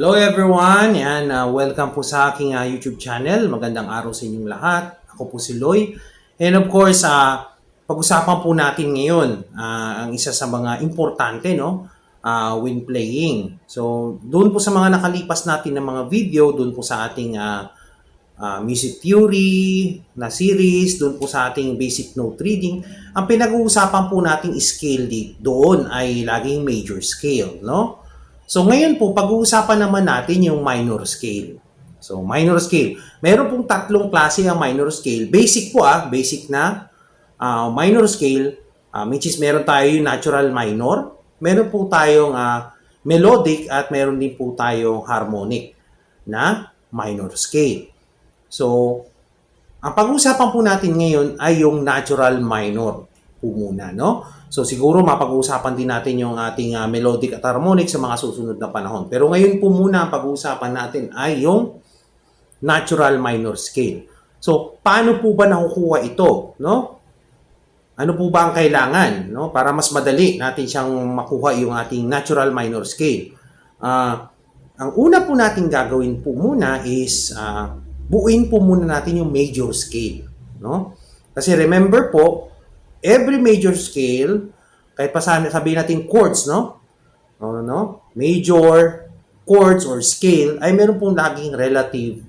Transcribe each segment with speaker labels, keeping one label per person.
Speaker 1: Hello everyone, yan, uh, welcome po sa aking uh, YouTube channel. Magandang araw sa inyong lahat. Ako po si Loy. And of course, uh, pag-usapan po natin ngayon uh, ang isa sa mga importante no, uh, when playing. So, doon po sa mga nakalipas natin ng mga video, doon po sa ating uh, uh, music theory na series, doon po sa ating basic note reading, ang pinag-uusapan po nating scale doon ay laging major scale, no? So ngayon po, pag-uusapan naman natin yung minor scale. So minor scale. Meron pong tatlong klase ang minor scale. Basic po ah, basic na uh, minor scale, uh, which is meron tayo yung natural minor, meron po tayong uh, melodic at meron din po tayong harmonic na minor scale. So, ang pag-uusapan po natin ngayon ay yung natural minor po muna, no? So siguro mapag-uusapan din natin yung ating uh, melodic at harmonic sa mga susunod na panahon. Pero ngayon po muna ang pag-uusapan natin ay yung natural minor scale. So paano po ba nakukuha ito, no? Ano po ba ang kailangan, no? Para mas madali natin siyang makuha yung ating natural minor scale. Uh, ang una po natin gagawin po muna is uh, buuin po muna natin yung major scale, no? Kasi remember po, every major scale, kahit pa sabihin natin chords, no? No, no? Major, chords, or scale, ay meron pong laging relative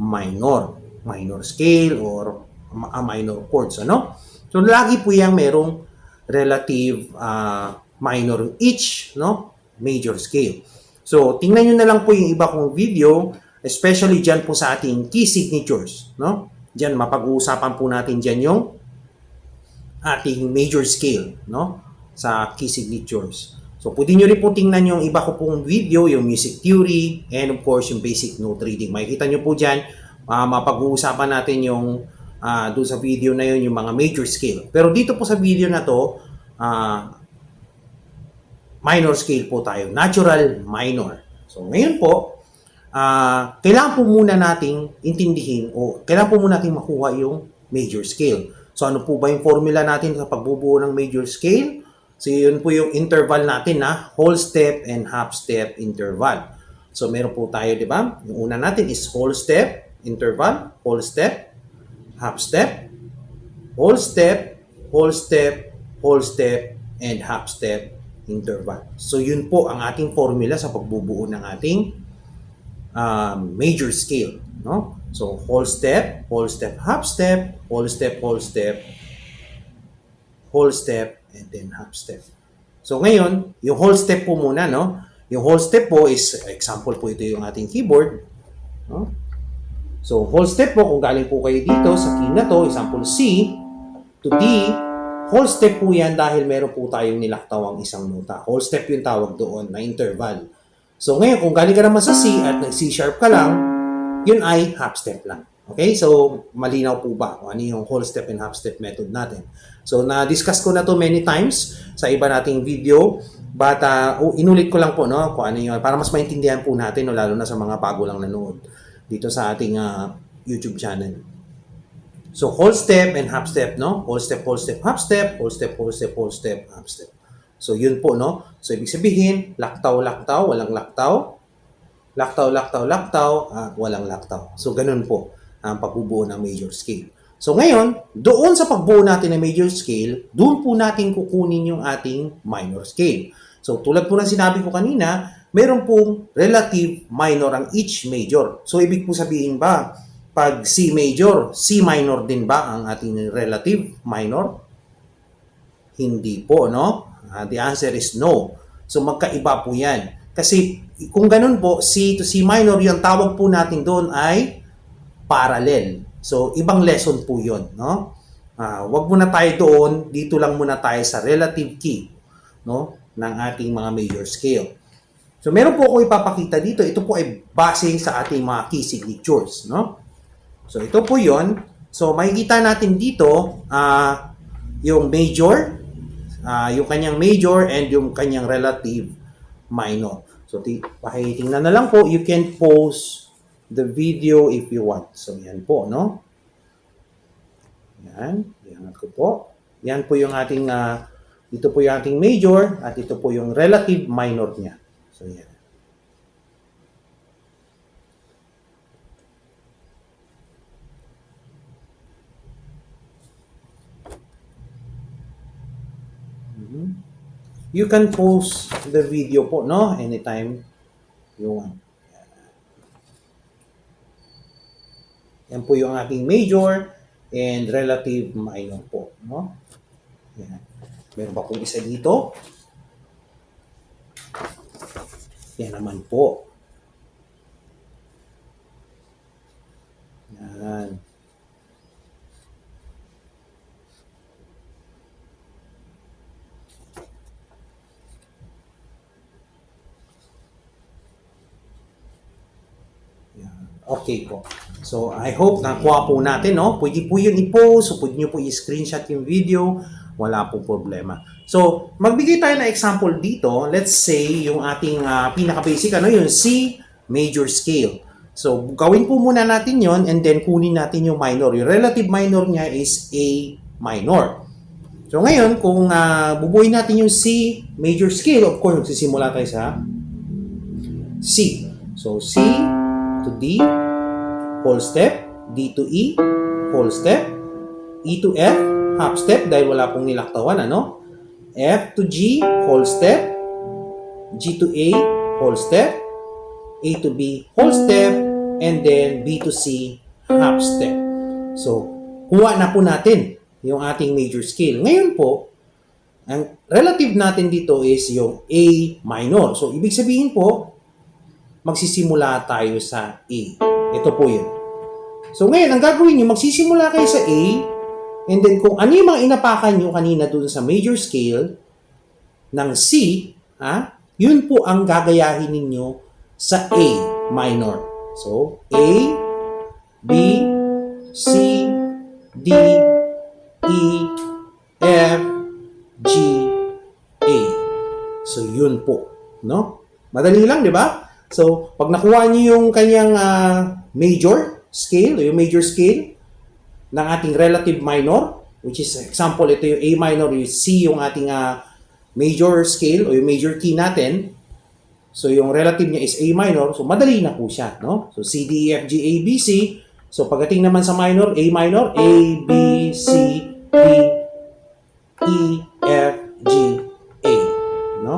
Speaker 1: minor. Minor scale or a minor chords, ano? So, lagi po yung merong relative uh, minor each, no? Major scale. So, tingnan nyo na lang po yung iba kong video, especially dyan po sa ating key signatures, no? Dyan, mapag-uusapan po natin dyan yung ating major scale no sa key signatures. So pwede nyo rin po tingnan yung iba ko pong video, yung music theory and of course yung basic note reading. Makikita nyo po dyan, uh, mapag-uusapan natin yung uh, doon sa video na yun yung mga major scale. Pero dito po sa video na to, uh, minor scale po tayo, natural minor. So ngayon po, uh, kailangan po muna nating intindihin o kailangan po muna nating makuha yung major scale. So ano po ba yung formula natin sa pagbubuo ng major scale? So yun po yung interval natin na whole step and half step interval. So meron po tayo, di ba? Yung una natin is whole step, interval, whole step, half step, whole step, whole step, whole step, and half step interval. So yun po ang ating formula sa pagbubuo ng ating um, major scale. No? So, whole step, whole step, half step, whole step, whole step, whole step, and then half step. So, ngayon, yung whole step po muna, no? Yung whole step po is, example po ito yung ating keyboard. No? So, whole step po, kung galing po kayo dito sa key na to, example C to D, whole step po yan dahil meron po tayong nilaktawang isang nota. Whole step yung tawag doon na interval. So, ngayon, kung galing ka naman sa C at nag-C sharp ka lang, yun ay half step lang. Okay? So, malinaw po ba kung ano yung whole step and half step method natin. So, na-discuss ko na to many times sa iba nating video. But, uh, inulit ko lang po, no, kung ano yun, para mas maintindihan po natin, no, lalo na sa mga bago lang nanood dito sa ating uh, YouTube channel. So, whole step and half step, no? Whole step, whole step, half step, whole step, whole step, whole step, half step. So, yun po, no? So, ibig sabihin, laktaw, laktaw, walang laktaw, laktaw, laktaw, laktaw, at walang laktaw. So, ganun po ang pagbubuo ng major scale. So, ngayon, doon sa pagbuo natin ng major scale, doon po natin kukunin yung ating minor scale. So, tulad po ng sinabi ko kanina, meron pong relative minor ang each major. So, ibig po sabihin ba, pag C major, C minor din ba ang ating relative minor? Hindi po, no? Uh, the answer is no. So, magkaiba po yan. Kasi kung ganun po, C to C minor, yung tawag po natin doon ay parallel. So, ibang lesson po yon no? Uh, wag muna tayo doon, dito lang muna tayo sa relative key, no? ng ating mga major scale. So, meron po ako ipapakita dito. Ito po ay base sa ating mga key signatures, no? So, ito po yon So, makikita natin dito, uh, yung major, uh, yung kanyang major and yung kanyang relative minor. So, pakitingnan na lang po. You can pause the video if you want. So, yan po, no? Yan. Yan ko po. Yan po yung ating, uh, ito po yung ating major at ito po yung relative minor niya. So, yan. You can pause the video po, no? Anytime you want. Yan po yung ating major and relative minor po, no? Yan. Meron pa pong isa dito. Yan naman po. Yan. Yan. Okay po. So, I hope nakuha po natin, no? Pwede po yun i-post, o pwede nyo po i-screenshot yung video. Wala po problema. So, magbigay tayo ng example dito. Let's say, yung ating ah, pinaka-basic, ano yung C major scale. So, gawin po muna natin yon and then kunin natin yung minor. Yung relative minor niya is A minor. So, ngayon, kung uh, bubuhin natin yung C major scale, of course, magsisimula tayo sa C. So, C to D, whole step, D to E, whole step, E to F, half step dahil wala pong nilaktawan, ano? F to G, whole step, G to A, whole step, A to B, whole step, and then B to C, half step. So, kuha na po natin yung ating major scale. Ngayon po, ang relative natin dito is yung A minor. So, ibig sabihin po, magsisimula tayo sa A. Ito po yun. So, ngayon, ang gagawin nyo, magsisimula kayo sa A, and then kung ano yung mga inapakan nyo kanina dun sa major scale ng C, ha, yun po ang gagayahin ninyo sa A minor. So, A, B, C, D, E, F, G, A. So, yun po. No? Madali lang, di ba? So, pag nakuha niyo yung kanyang ah, major scale, yung major scale ng ating relative minor, which is example, ito yung A minor, yung C yung ating ah, major scale o yung major key natin. So, yung relative niya is A minor. So, madali na po siya. No? So, C, D, E, F, G, A, B, C. So, pagdating naman sa minor, A minor, A, B, C, D, E, F, G, A. No?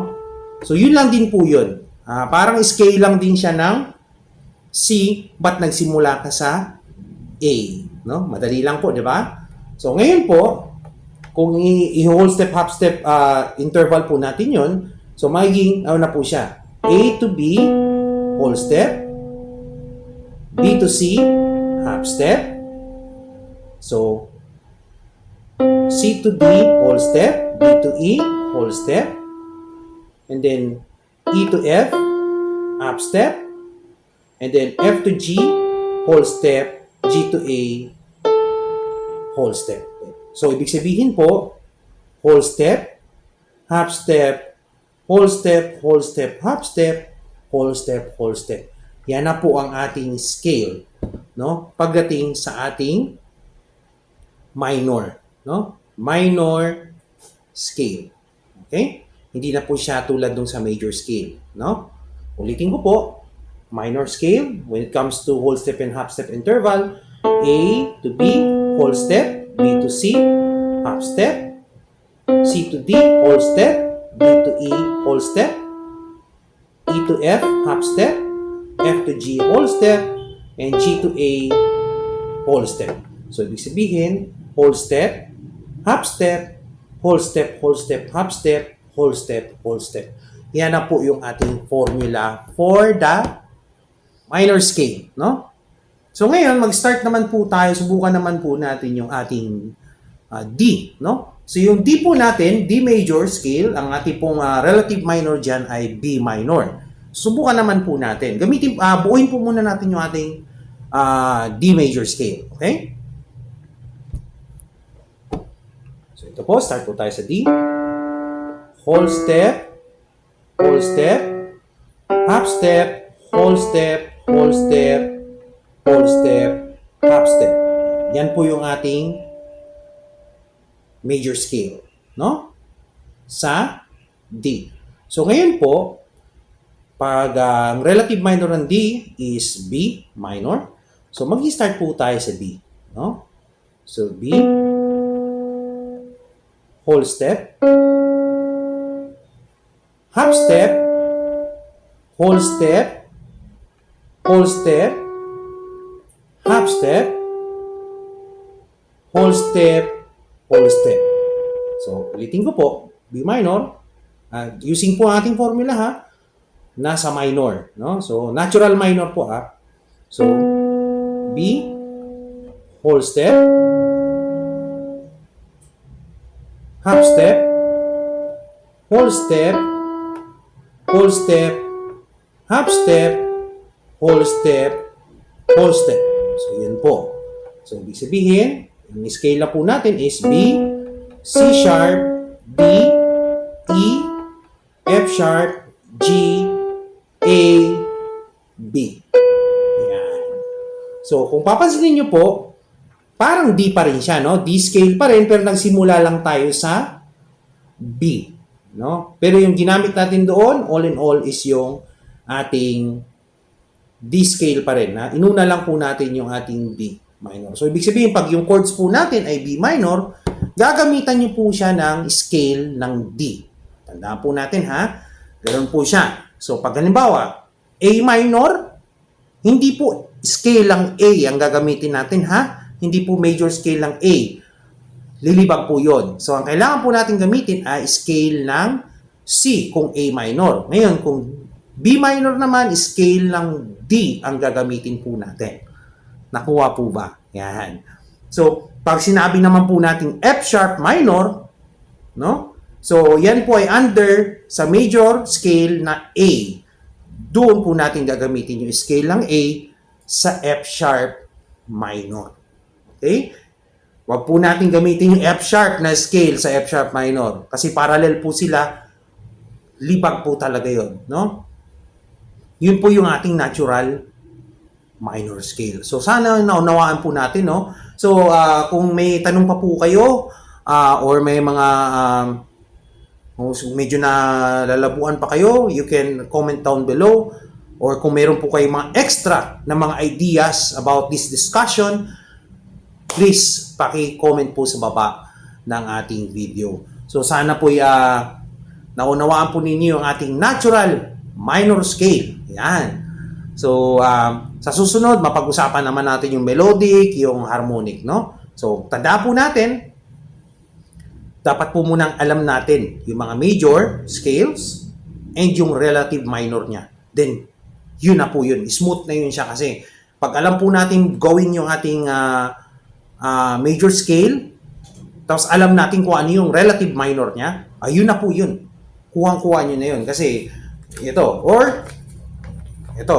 Speaker 1: So, yun lang din po yun. Ah, parang scale lang din siya ng C, but nagsimula ka sa A. No? Madali lang po, di ba? So, ngayon po, kung i-whole step, half step ah, interval po natin yon so magiging, ano na po siya, A to B, whole step, B to C, half step, so, C to D, whole step, D to E, whole step, and then E to F, half step, and then F to G, whole step, G to A, whole step. So, ibig sabihin po, whole step, half step, whole step, whole step, half step, whole step, whole step. Yan na po ang ating scale, no? Pagdating sa ating minor, no? Minor scale. Okay? Hindi na po siya tulad dun sa major scale, no? Ulitin ko po, minor scale, when it comes to whole step and half step interval, A to B, whole step, B to C, half step, C to D, whole step, D to E, whole step, E to F, half step, F to G, whole step, and G to A, whole step. So, ibig sabihin, whole step, half step, whole step, whole step, half step, whole step, whole step. Yan na po yung ating formula for the minor scale, no? So ngayon, mag-start naman po tayo, subukan naman po natin yung ating ah, D, no? So yung D po natin, D major scale, ang ating pong ah, relative minor dyan ay B minor. Subukan naman po natin. Gamitin, ah, buuin po muna natin yung ating ah, D major scale, okay? So ito po, start po tayo sa D. Whole step, whole step, half step, whole step, whole step, whole step, half step. Yan po yung ating major scale, no? Sa D. So ngayon po, pag ang relative minor ng D is B minor, so mag-start po tayo sa B, no? So B, whole step, half step, whole step, whole step, half step, whole step, whole step. So, ulitin ko po, B minor, ah, using po ating formula ha, nasa minor, no? So, natural minor po ha. So, B, whole step, half step, whole step, whole step, half step, whole step, whole step. So, yun po. So, ibig sabihin, yung scale na po natin is B, C sharp, D, E, F sharp, G, A, B. Yan. So, kung papansinin nyo po, parang D pa rin siya, no? D scale pa rin, pero nagsimula lang tayo sa B. No? Pero yung ginamit natin doon, all in all, is yung ating D scale pa rin. Ha? Inuna lang po natin yung ating B minor. So, ibig sabihin, pag yung chords po natin ay B minor, gagamitan nyo po siya ng scale ng D. Tandaan po natin, ha? Ganun po siya. So, pag halimbawa, A minor, hindi po scale lang A ang gagamitin natin, ha? Hindi po major scale lang A. Lilibag po yon. So, ang kailangan po natin gamitin ay scale ng C kung A minor. Ngayon, kung B minor naman, scale ng D ang gagamitin po natin. Nakuha po ba? Yan. So, pag sinabi naman po natin F sharp minor, no? So, yan po ay under sa major scale na A. Doon po natin gagamitin yung scale ng A sa F sharp minor. Okay? Huwag po natin gamitin yung F sharp na scale sa F sharp minor kasi parallel po sila. Libag po talaga yon, no? Yun po yung ating natural minor scale. So sana naunawaan po natin, no? So ah, kung may tanong pa po kayo ah, or may mga um, medyo na lalabuan pa kayo, you can comment down below or kung meron po kayong mga extra na mga ideas about this discussion, please paki-comment po sa baba ng ating video. So sana po uh, naunawaan po ninyo ang ating natural minor scale. Yan. So um, sa susunod, mapag-usapan naman natin yung melodic, yung harmonic, no? So tandaan po natin, dapat po munang alam natin yung mga major scales and yung relative minor niya. Then, yun na po yun. Smooth na yun siya kasi pag alam po natin gawin yung ating ah, ah, major scale, tapos alam natin kung ano yung relative minor niya, ayun na po yun. Kuhang-kuha nyo na yun. Kasi, ito, or, ito,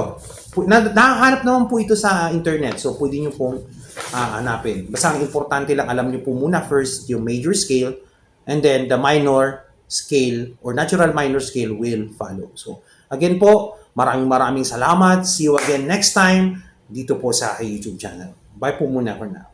Speaker 1: nakahanap naman po ito sa internet. So, pwede nyo pong ah, hanapin. Basta ang importante lang, alam nyo po muna first yung major scale, and then the minor scale or natural minor scale will follow. So, again po, maraming maraming salamat. See you again next time dito po sa YouTube channel. Bye po muna for now.